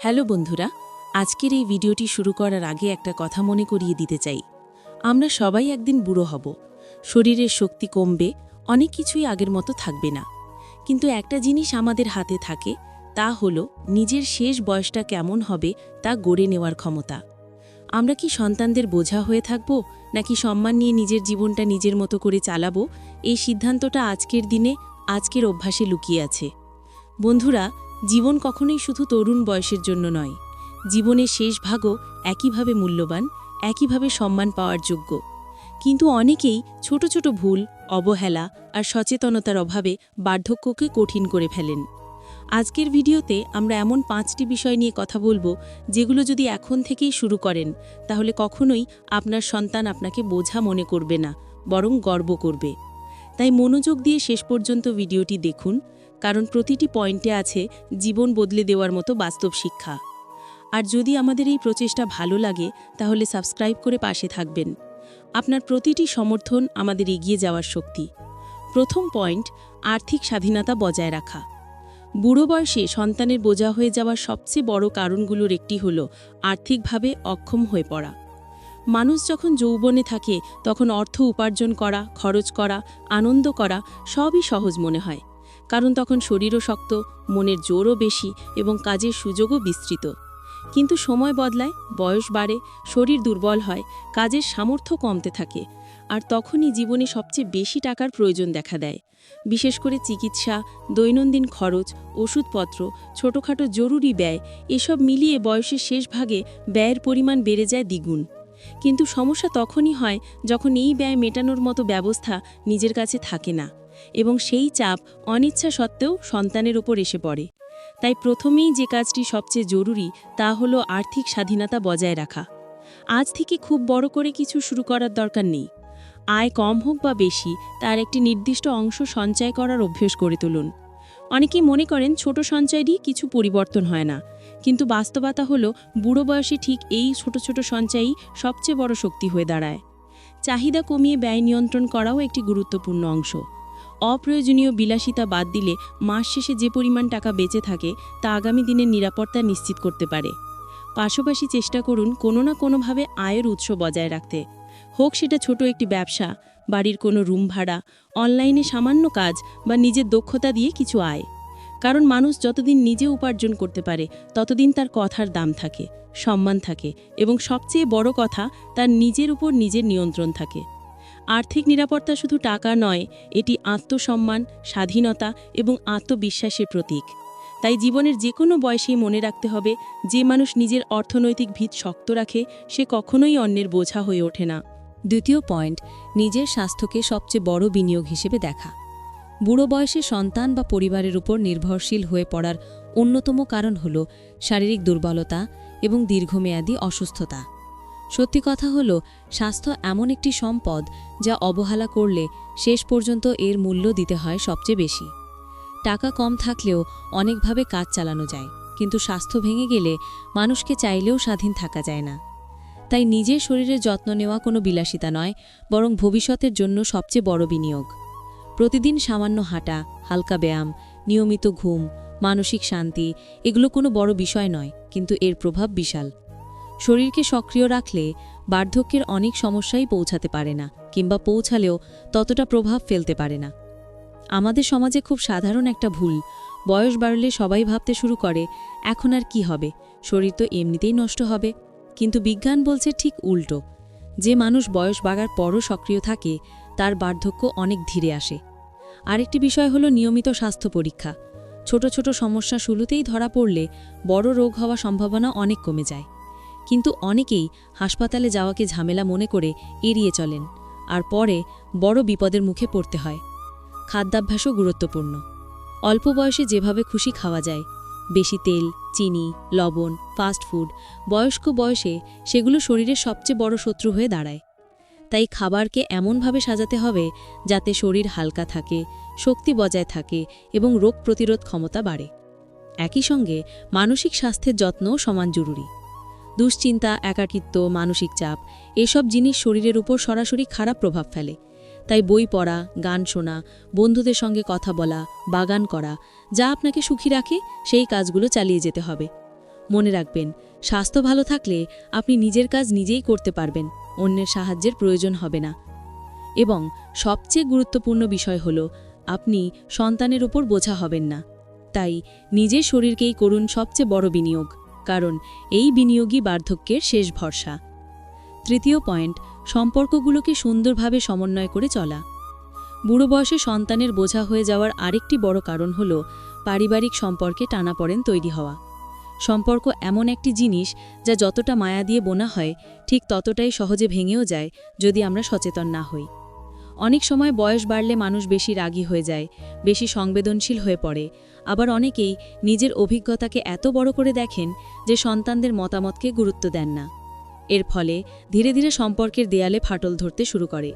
Hello বন্ধুরা, আজকের এই ভিডিওটি শুরু করার আগে একটা কথা মনে করিয়ে দিতে চাই। আমরা সবাই একদিন বুড়ো হব। শরীরের শক্তি কমবে, অনেক কিছুই আগের মতো থাকবে না। কিন্তু একটা জিনিস আমাদের হাতে থাকে, তা হলো নিজের শেষ বয়সটা কেমন হবে তা গড়ে নেওয়ার ক্ষমতা। আমরা কি সন্তানদের বোঝা হয়ে থাকব, নাকি সম্মান নিয়ে নিজের জীবনটা নিজের মতো করে চালাবো? এই সিদ্ধান্তটা আজকের দিনে, আজকের অভ্যাসে লুকিয়ে আছে। বন্ধুরা জীবন কখনোই শুধু তরুণ বয়সের জন্য নয়। জীবনের শেষ ভাগও একইভাবে মূল্যবান, একইভাবে সম্মান পাওয়ার যোগ্য। কিন্তু অনেকেই ছোট ছোট ভুল, অবহেলা আর সচেতনতার অভাবে বার্ধক্যকে কঠিন করে ফেলেন। আজকের ভিডিওতে আমরা এমন পাঁচটি বিষয় নিয়ে কথা বলব, যেগুলো যদি এখন থেকেই শুরু করেন, তাহলে কখনোই আপনার সন্তান আপনাকে বোঝা মনে করবে না, বরং গর্ব করবে। তাই মনোযোগ দিয়ে শেষ পর্যন্ত ভিডিওটি দেখুন কারণ প্রতিটি পয়েন্টে আছে জীবন বদলে দেওয়ার মতো বাস্তব শিক্ষা। আর যদি আমাদের এই প্রচেষ্টা ভালো লাগে, তাহলে সাবস্ক্রাইব করে পাশে থাকবেন। আপনার প্রতিটি সমর্থন আমাদের এগিয়ে যাওয়ার শক্তি। প্রথম পয়েন্ট, আর্থিক স্বাধীনতা বজায় রাখা। বুড়ো বয়সে সন্তানের বোঝা হয়ে যাওয়ার সবচেয়ে বড় কারণগুলোর একটি হল আর্থিকভাবে অক্ষম হয়ে পড়া। মানুষ যখন যৌবনে থাকে, তখন অর্থ উপার্জন করা, খরচ করা, আনন্দ করা সবই সহজ মনে হয়। কারণ তখন শরীরও শক্ত, মনের জোরও বেশি এবং কাজের সুযোগও বিস্তৃত। কিন্তু সময় বদলায়, বয়স বাড়ে, শরীর দুর্বল হয়, কাজের সামর্থ্য কমতে থাকে আর তখনই জীবনে সবচেয়ে বেশি টাকার প্রয়োজন দেখা দেয়। বিশেষ করে চিকিৎসা, দৈনন্দিন খরচ, ওষুধপত্র, ছোটোখাটো জরুরি ব্যয় এসব মিলিয়ে বয়সের শেষ ভাগে ব্যয়ের পরিমাণ বেড়ে যায় দ্বিগুণ। কিন্তু সমস্যা তখনই হয় যখন এই ব্যয় মেটানোর মতো ব্যবস্থা নিজের কাছে থাকে না। এবং সেই চাপ অনিচ্ছা সত্ত্বেও সন্তানের ওপর এসে পড়ে। তাই প্রথমেই যে কাজটি সবচেয়ে জরুরি তা হল আর্থিক স্বাধীনতা বজায় রাখা। আজ থেকে খুব বড় করে কিছু শুরু করার দরকার নেই। আয় কম হোক বা বেশি, তার একটি নির্দিষ্ট অংশ সঞ্চয় করার অভ্যেস করে তুলুন। অনেকেই মনে করেন ছোট সঞ্চয়েরই কিছু পরিবর্তন হয় না। কিন্তু বাস্তবতা হলো বুড়ো বয়সে ঠিক এই ছোট ছোট সঞ্চয়ই সবচেয়ে বড় শক্তি হয়ে দাঁড়ায়। চাহিদা কমিয়ে ব্যয় নিয়ন্ত্রণ করাও একটি গুরুত্বপূর্ণ অংশ। অপ্রয়োজনীয় বিলাসিতা বাদ দিলে মাস শেষে যে পরিমাণ টাকা বেঁচে থাকে, তা আগামী দিনের নিরাপত্তা নিশ্চিত করতে পারে। পাশাপাশি চেষ্টা করুন কোনো না কোনোভাবে আয়ের উৎস বজায় রাখতে। হোক সেটা ছোট একটি ব্যবসা, বাড়ির কোনো রুম ভাড়া, অনলাইনে সামান্য কাজ বা নিজের দক্ষতা দিয়ে কিছু আয়। কারণ মানুষ যতদিন নিজে উপার্জন করতে পারে, ততদিন তার কথার দাম থাকে, সম্মান থাকে এবং সবচেয়ে বড় কথা, তার নিজের উপর নিজের নিয়ন্ত্রণ থাকে। আর্থিক নিরাপত্তা শুধু টাকা নয়, এটি আত্মসম্মান, স্বাধীনতা এবং আত্মবিশ্বাসের প্রতীক। তাই জীবনের যে কোনো বয়সেই মনে রাখতে হবে, যে মানুষ নিজের অর্থনৈতিক ভিত শক্ত রাখে, সে কখনোই অন্যের বোঝা হয়ে ওঠে না। দ্বিতীয় পয়েন্ট, নিজের স্বাস্থ্যকে সবচেয়ে বড় বিনিয়োগ হিসেবে দেখা। বুড়ো বয়সে সন্তান বা পরিবারের উপর নির্ভরশীল হয়ে পড়ার অন্যতম কারণ হল শারীরিক দুর্বলতা এবং দীর্ঘমেয়াদী অসুস্থতা। সত্যি কথা হল, স্বাস্থ্য এমন একটি সম্পদ যা অবহেলা করলে শেষ পর্যন্ত এর মূল্য দিতে হয় সবচেয়ে বেশি। টাকা কম থাকলেও অনেকভাবে কাজ চালানো যায়, কিন্তু স্বাস্থ্য ভেঙে গেলে মানুষকে চাইলেও স্বাধীন থাকা যায় না। তাই নিজের শরীরের যত্ন নেওয়া কোনো বিলাসিতা নয়, বরং ভবিষ্যতের জন্য সবচেয়ে বড় বিনিয়োগ। প্রতিদিন সামান্য হাঁটা, হালকা ব্যায়াম, নিয়মিত ঘুম, মানসিক শান্তি, এগুলো কোনো বড় বিষয় নয়, কিন্তু এর প্রভাব বিশাল। শরীরকে সক্রিয় রাখলে বার্ধক্যের অনেক সমস্যাই পৌঁছাতে পারে না, কিংবা পৌঁছালেও ততটা প্রভাব ফেলতে পারে না। আমাদের সমাজে খুব সাধারণ একটা ভুল। বয়স বাড়লে সবাই ভাবতে শুরু করে, এখন আর কি হবে? শরীর তো এমনিতেই নষ্ট হবে। কিন্তু বিজ্ঞান বলছে ঠিক উল্টো। যে মানুষ বয়স বাড়ার পরও সক্রিয় থাকে, তার বার্ধক্য অনেক ধীরে আসে। আরেকটি বিষয় হলো নিয়মিত স্বাস্থ্য পরীক্ষা। ছোট ছোট সমস্যা শুরুতেই ধরা পড়লে বড় রোগ হওয়া সম্ভাবনা অনেক কমে যায়। কিন্তু অনেকেই হাসপাতালে যাওয়াকে ঝামেলা মনে করে এড়িয়ে চলেন আর পরে বড় বিপদের মুখে পড়তে হয়। খাদ্যাভ্যাসও গুরুত্বপূর্ণ। অল্প বয়সে যেভাবে খুশি খাওয়া যায়, বেশি তেল, চিনি, লবণ ফাস্ট ফুড বয়স্ক বয়সে সেগুলো শরীরের সবচেয়ে বড় শত্রু হয়ে দাঁড়ায়। তাই খাবারকে এমনভাবে সাজাতে হবে যাতে শরীর হালকা থাকে, শক্তি বজায় থাকে এবং রোগ প্রতিরোধ ক্ষমতা বাড়ে। একই সঙ্গে মানসিক স্বাস্থ্যের যত্নও সমান জরুরি। দুশ্চিন্তা, একাকিত্ব, মানসিক চাপ, এসব জিনিস শরীরের উপর সরাসরি খারাপ প্রভাব ফেলে। তাই বই পড়া, গান শোনা, বন্ধুদের সঙ্গে কথা বলা, বাগান করা, যা আপনাকে সুখী রাখে, সেই কাজগুলো চালিয়ে যেতে হবে। মনে রাখবেন, স্বাস্থ্য ভালো থাকলে আপনি নিজের কাজ নিজেই করতে পারবেন, অন্যের সাহায্যের প্রয়োজন হবে না। এবং সবচেয়ে গুরুত্বপূর্ণ বিষয় হল, আপনি সন্তানের উপর বোঝা হবেন না। তাই নিজের শরীরকেই করুন সবচেয়ে বড় বিনিয়োগ। কারণ এই বিনিয়োগই বার্ধক্যের শেষ ভরসা। তৃতীয় পয়েন্ট, সম্পর্কগুলোকে সুন্দরভাবে সমন্বয় করে চলা। বুড়ো বয়সে সন্তানের বোঝা হয়ে যাওয়ার আরেকটি বড় কারণ হল পারিবারিক সম্পর্কে টানাপড়েন তৈরি হওয়া। সম্পর্ক এমন একটি জিনিস যা যতটা মায়া দিয়ে বোনা হয়, ঠিক ততটাই সহজে ভেঙেও যায় যদি আমরা সচেতন না হই। অনেক সময় বয়স বাড়লে মানুষ বেশি রাগী হয়ে যায়, বেশি সংবেদনশীল হয়ে পড়ে। আবার অনেকেই নিজের অভিজ্ঞতাকে এত বড় করে দেখেন যে সন্তানদের মতামতকে গুরুত্ব দেন না। এর ফলে ধীরে ধীরে সম্পর্কের দেয়ালে ফাটল ধরতে শুরু করে।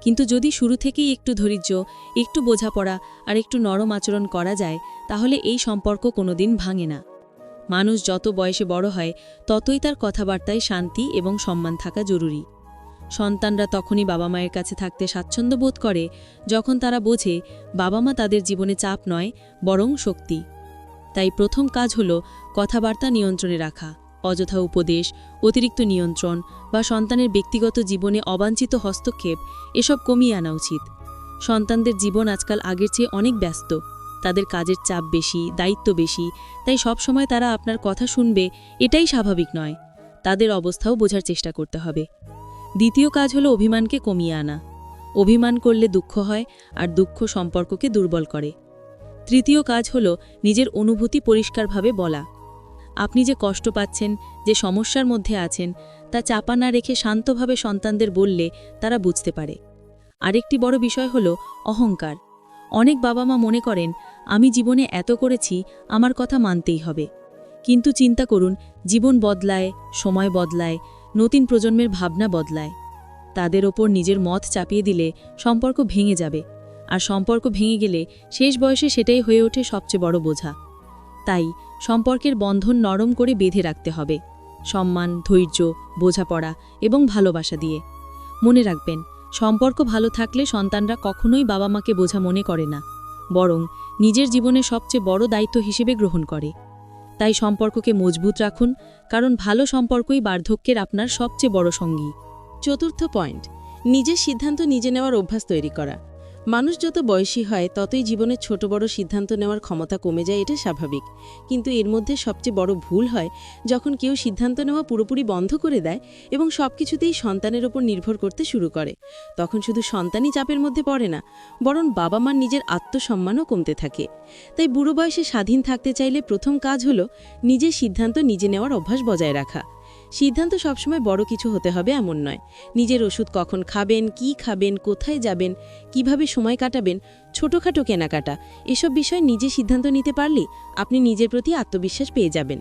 কিন্তু যদি শুরু থেকেই একটু ধৈর্য, একটু বোঝাপড়া আর একটু নরম আচরণ করা যায়, তাহলে এই সম্পর্ক কোনোদিন ভাঙে না। মানুষ যত বয়সে বড় হয়, ততই তার কথাবার্তায় শান্তি এবং সম্মান থাকা জরুরি। সন্তানরা তখনই বাবা মায়ের কাছে থাকতে স্বাচ্ছন্দ্য বোধ করে, যখন তারা বোঝে বাবা মা তাদের জীবনে চাপ নয়, বরং শক্তি। তাই প্রথম কাজ হল কথাবার্তা নিয়ন্ত্রণে রাখা, অযথা উপদেশ, অতিরিক্ত নিয়ন্ত্রণ বা সন্তানের ব্যক্তিগত জীবনে অবাঞ্ছিত হস্তক্ষেপ, এসব কমিয়ে আনা উচিত। সন্তানদের জীবন আজকাল আগের চেয়ে অনেক ব্যস্ত, তাদের কাজের চাপ বেশি, দায়িত্ব বেশি, তাই সবসময় তারা আপনার কথা শুনবে, এটাই স্বাভাবিক নয়। তাদের অবস্থাও বোঝার চেষ্টা করতে হবে। দ্বিতীয় কাজ হলো অভিমানকে কমিয়ে আনা। অভিমান করলে দুঃখ হয় আর দুঃখ সম্পর্ককে দুর্বল করে। তৃতীয় কাজ হলো নিজের অনুভূতি পরিষ্কারভাবে বলা। আপনি যে কষ্ট পাচ্ছেন, যে সমস্যার মধ্যে আছেন, তা চাপা না রেখে শান্তভাবে সন্তানদের বললে তারা বুঝতে পারে। আরেকটি বড় বিষয় হলো অহংকার। অনেক বাবা মা মনে করেন, আমি জীবনে এত করেছি, আমার কথা মানতেই হবে। কিন্তু চিন্তা করুন, জীবন বদলায়, সময় বদলায় নতুন প্রজন্মের ভাবনা বদলায়। তাদের ওপর নিজের মত চাপিয়ে দিলে সম্পর্ক ভেঙে যাবে। আর সম্পর্ক ভেঙে গেলে শেষ বয়সে সেটাই হয়ে ওঠে সবচেয়ে বড় বোঝা। তাই সম্পর্কের বন্ধন নরম করে বেঁধে রাখতে হবে। সম্মান, ধৈর্য, বোঝাপড়া এবং ভালোবাসা দিয়ে। মনে রাখবেন, সম্পর্ক ভালো থাকলে সন্তানরা কখনোই বাবা মাকে বোঝা মনে করে না। বরং নিজের জীবনে সবচেয়ে বড় দায়িত্ব হিসেবে গ্রহণ করে। তাই সম্পর্ককে মজবুত রাখুন, কারণ ভালো সম্পর্কই বার্ধক্যের আপনার সবচেয়ে বড় সঙ্গী। চতুর্থ পয়েন্ট, নিজের সিদ্ধান্ত নিজে নেওয়ার অভ্যাস তৈরি করা। মানুষ যত বয়সী হয়, ততই জীবনে ছোট বড় সিদ্ধান্ত নেওয়ার ক্ষমতা কমে যায়, এটা স্বাভাবিক। কিন্তু এর মধ্যে সবচেয়ে বড় ভুল হয়, যখন কেউ সিদ্ধান্ত নেওয়া পুরোপুরি বন্ধ করে দেয় এবং সব কিছুতেই সন্তানের ওপর নির্ভর করতে শুরু করে। তখন শুধু সন্তানই চাপের মধ্যে পড়ে না, বরং বাবা মার নিজের আত্মসম্মানও কমতে থাকে। তাই বুড়ো বয়সে স্বাধীন থাকতে চাইলে প্রথম কাজ হলো নিজের সিদ্ধান্ত নিজে নেওয়ার অভ্যাস বজায় রাখা। সিদ্ধান্ত সবসময় বড় কিছু হতে হবে এমন নয়। নিজের ওষুধ কখন খাবেন, কি খাবেন, কোথায় যাবেন, কীভাবে সময় কাটাবেন, ছোটোখাটো কেনাকাটা, এসব বিষয় নিজে সিদ্ধান্ত নিতে পারলে আপনি নিজের প্রতি আত্মবিশ্বাস পেয়ে যাবেন।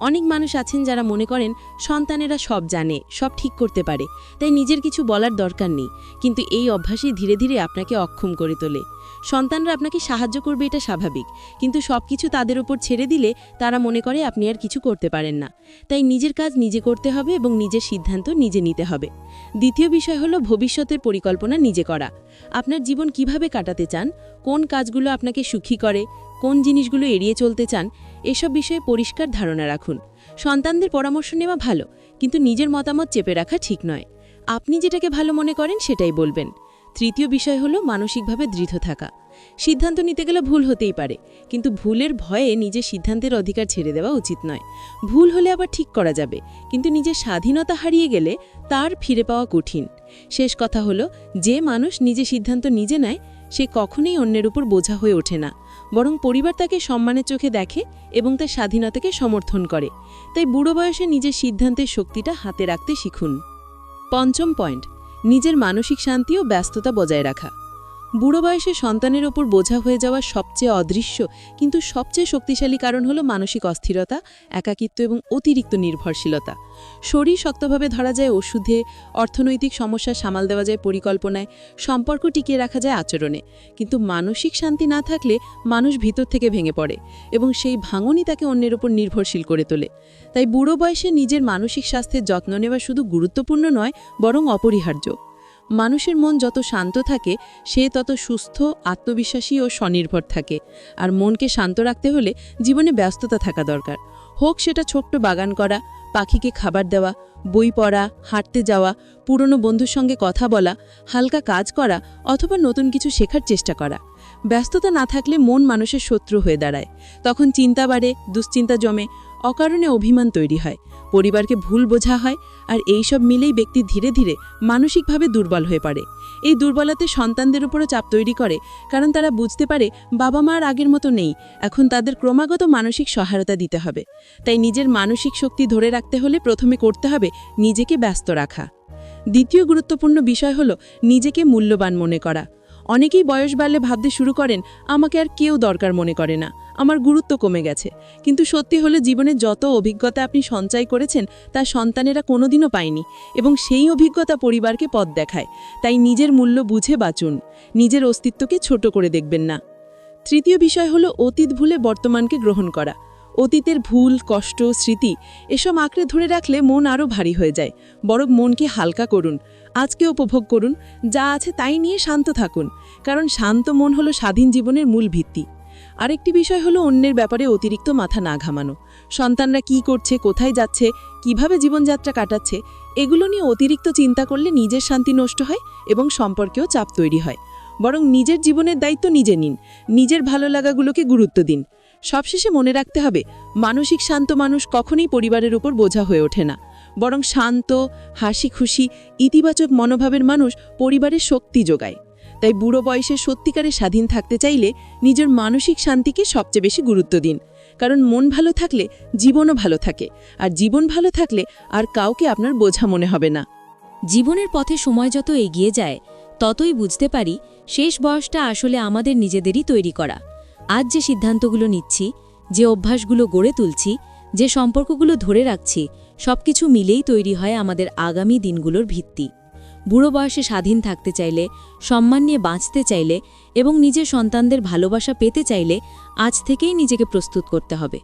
অনেক মানুষ আছেন যারা মনে করেন সন্তানেরা সব জানে, সব ঠিক করতে পারে, তাই নিজের কিছু বলার দরকার নেই। কিন্তু এই অভ্যাসই ধীরে ধীরে আপনাকে অক্ষম করে তোলে। সন্তানরা আপনাকে সাহায্য করবে, এটা স্বাভাবিক। কিন্তু সব কিছু তাদের উপর ছেড়ে দিলে তারা মনে করে আপনি আর কিছু করতে পারেন না। তাই নিজের কাজ নিজে করতে হবে এবং নিজের সিদ্ধান্ত নিজে নিতে হবে। দ্বিতীয় বিষয় হলো ভবিষ্যতের পরিকল্পনা নিজে করা। আপনার জীবন কীভাবে কাটাতে চান? কোন কাজগুলো আপনাকে সুখী করে? কোন জিনিসগুলো এড়িয়ে চলতে চান? এসব বিষয়ে পরিষ্কার ধারণা রাখুন। সন্তানদের পরামর্শ নেওয়া ভালো, কিন্তু নিজের মতামত চেপে রাখা ঠিক নয়। আপনি যেটাকে ভালো মনে করেন সেটাই বলবেন। তৃতীয় বিষয় হলো মানসিকভাবে দৃঢ় থাকা। সিদ্ধান্ত নিতে গেলে ভুল হতেই পারে, কিন্তু ভুলের ভয়ে নিজের সিদ্ধান্তের অধিকার ছেড়ে দেওয়া উচিত নয়। ভুল হলে আবার ঠিক করা যাবে, কিন্তু নিজের স্বাধীনতা হারিয়ে গেলে তার ফিরে পাওয়া কঠিন। শেষ কথা হলো, যে মানুষ নিজে সিদ্ধান্ত নিজে নেয়, সে কখনোই অন্যের উপর বোঝা হয়ে ওঠে না। বরং পরিবার তাকে সম্মানের চোখে দেখে এবং তার স্বাধীনতাকে সমর্থন করে। তাই বুড়ো বয়সে নিজের সিদ্ধান্তের শক্তিটা হাতে রাখতে শিখুন। পঞ্চম পয়েন্ট নিজের মানসিক শান্তি ও ব্যস্ততা বজায় রাখা। বুড়ো বয়সে সন্তানের ওপর বোঝা হয়ে যাওয়া সবচেয়ে অদৃশ্য, কিন্তু সবচেয়ে শক্তিশালী কারণ হলো মানসিক অস্থিরতা, একাকিত্ব এবং অতিরিক্ত নির্ভরশীলতা। শরীর শক্তভাবে ধরা যায় ওষুধে, অর্থনৈতিক সমস্যা সামাল দেওয়া যায় পরিকল্পনায়, সম্পর্ক টিকিয়ে রাখা যায় আচরণে। কিন্তু মানসিক শান্তি না থাকলে মানুষ ভিতর থেকে ভেঙে পড়ে এবং সেই ভাঙনই তাকে অন্যের ওপর নির্ভরশীল করে তোলে। তাই বুড়ো বয়সে নিজের মানসিক স্বাস্থ্যের যত্ন নেওয়া শুধু গুরুত্বপূর্ণ নয়, বরং অপরিহার্য। মানুষের মন যত শান্ত থাকে, সে তত সুস্থ, আত্মবিশ্বাসী ও স্বনির্ভর থাকে। আর মনকে শান্ত রাখতে হলে জীবনে ব্যস্ততা থাকা দরকার। হোক সেটা ছোট্ট বাগান করা, পাখিকে খাবার দেওয়া, বই পড়া, হাঁটতে যাওয়া, পুরনো বন্ধুর সঙ্গে কথা বলা, হালকা কাজ করা, অথবা নতুন কিছু শেখার চেষ্টা করা। ব্যস্ততা না থাকলে মন মানুষের শত্রু হয়ে দাঁড়ায়। তখন চিন্তা বাড়ে, দুশ্চিন্তা জমে, অকারণে অভিমান তৈরি হয়। পরিবারকে ভুল বোঝা হয় আর এই সব মিলেই ব্যক্তি ধীরে ধীরে মানসিকভাবে দুর্বল হয়ে পড়ে। এই দুর্বলতে সন্তানদের উপরও চাপ তৈরি করে, কারণ তারা বুঝতে পারে বাবা মা আর আগের মতো নেই, এখন তাদের ক্রমাগত মানসিক সহায়তা দিতে হবে। তাই নিজের মানসিক শক্তি ধরে রাখতে হলে প্রথমে করতে হবে নিজেকে ব্যস্ত রাখা। দ্বিতীয় গুরুত্বপূর্ণ বিষয় হলো নিজেকে মূল্যবান মনে করা। অনেকেই বয়স বাড়লে ভাবতে শুরু করেন, আমাকে আর কেউ দরকার মনে করে না। আমার গুরুত্ব কমে গেছে। কিন্তু সত্যি হলো জীবনে যত অভিজ্ঞতা আপনি সঞ্চয় করেছেন, তা সন্তানেরা কোনোদিনও পায়নি এবং সেই অভিজ্ঞতা পরিবারকে পথ দেখায়। তাই নিজের মূল্য বুঝে বাঁচুন। নিজের অস্তিত্বকে ছোট করে দেখবেন না। তৃতীয় বিষয় হলো অতীত ভুলে বর্তমানকে গ্রহণ করা। অতীতের ভুল, কষ্ট, স্মৃতি, এসব আঁকড়ে ধরে রাখলে মন আরও ভারী হয়ে যায়। বরং মনকে হালকা করুন, আজকে উপভোগ করুন, যা আছে তাই নিয়ে শান্ত থাকুন, কারণ শান্ত মন হলো স্বাধীন জীবনের মূল ভিত্তি। আরেকটি বিষয় হলো অন্যের ব্যাপারে অতিরিক্ত মাথা না ঘামানো। সন্তানরা কি করছে, কোথায় যাচ্ছে, কীভাবে জীবনযাত্রা কাটাচ্ছে, এগুলো নিয়ে অতিরিক্ত চিন্তা করলে নিজের শান্তি নষ্ট হয় এবং সম্পর্কেও চাপ তৈরি হয়। বরং নিজের জীবনের দায়িত্ব নিজে নিন, নিজের ভালো লাগাগুলোকে গুরুত্ব দিন। সবশেষে মনে রাখতে হবে, মানসিক শান্ত মানুষ কখনোই পরিবারের উপর বোঝা হয়ে ওঠে না। বরং শান্ত হাসি খুশি ইতিবাচক মনোভাবের মানুষ পরিবারের শক্তি যোগায়। তাই বুড়ো বয়সে সত্যিকারে স্বাধীন থাকতে চাইলে নিজের মানসিক শান্তিকে সবচেয়ে বেশি গুরুত্ব দিন। কারণ মন ভালো থাকলে জীবনও ভালো থাকে, আর জীবন ভালো থাকলে আর কাউকে আপনার বোঝা মনে হবে না। জীবনের পথে সময় যত এগিয়ে যায়, ততই বুঝতে পারি শেষ বয়সটা আসলে আমাদের নিজেদেরই তৈরি করা। আজ যে সিদ্ধান্তগুলো নিচ্ছি, যে অভ্যাসগুলো গড়ে তুলছি, যে সম্পর্কগুলো ধরে রাখছি, সবকিছু মিলেই তৈরি হয় আমাদের আগামী দিনগুলোর ভিত্তি। বুড়ো বয়সে স্বাধীন থাকতে চাইলে, সম্মান নিয়ে বাঁচতে চাইলে এবং নিজের সন্তানদের ভালোবাসা পেতে চাইলে আজ থেকেই নিজেকে প্রস্তুত করতে হবে।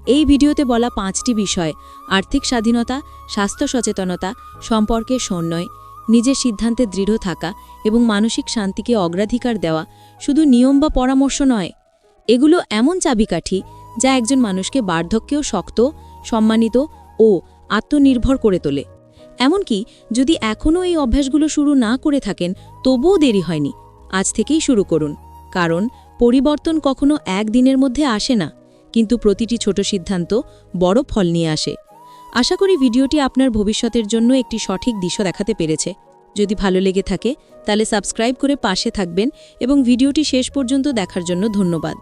এই ভিডিওতে বলা পাঁচটি বিষয়, আর্থিক স্বাধীনতা, স্বাস্থ্য সচেতনতা সম্পর্কের সন্নয় নিজের সিদ্ধান্তে দৃঢ় থাকা এবং মানসিক শান্তিকে অগ্রাধিকার দেওয়া শুধু নিয়ম বা পরামর্শ নয় এগুলো এমন চাবিকাঠি যা একজন মানুষকে বার্ধক্যেও শক্ত, সম্মানিত ও আত্মনির্ভর করে তোলে। এমনকি যদি এখনও এই অভ্যাসগুলো শুরু না করে থাকেন, তবুও দেরি হয়নি। আজ থেকেই শুরু করুন। কারণ পরিবর্তন কখনো একদিনের মধ্যে আসে না, কিন্তু প্রতিটি ছোট সিদ্ধান্ত বড় ফল নিয়ে আসে। আশা করি ভিডিওটি আপনার ভবিষ্যতের জন্য একটি সঠিক দিশা দেখাতে পেরেছে। যদি ভালো লেগে থাকে, তাহলে সাবস্ক্রাইব করে পাশে থাকবেন এবং ভিডিওটি শেষ পর্যন্ত দেখার জন্য ধন্যবাদ।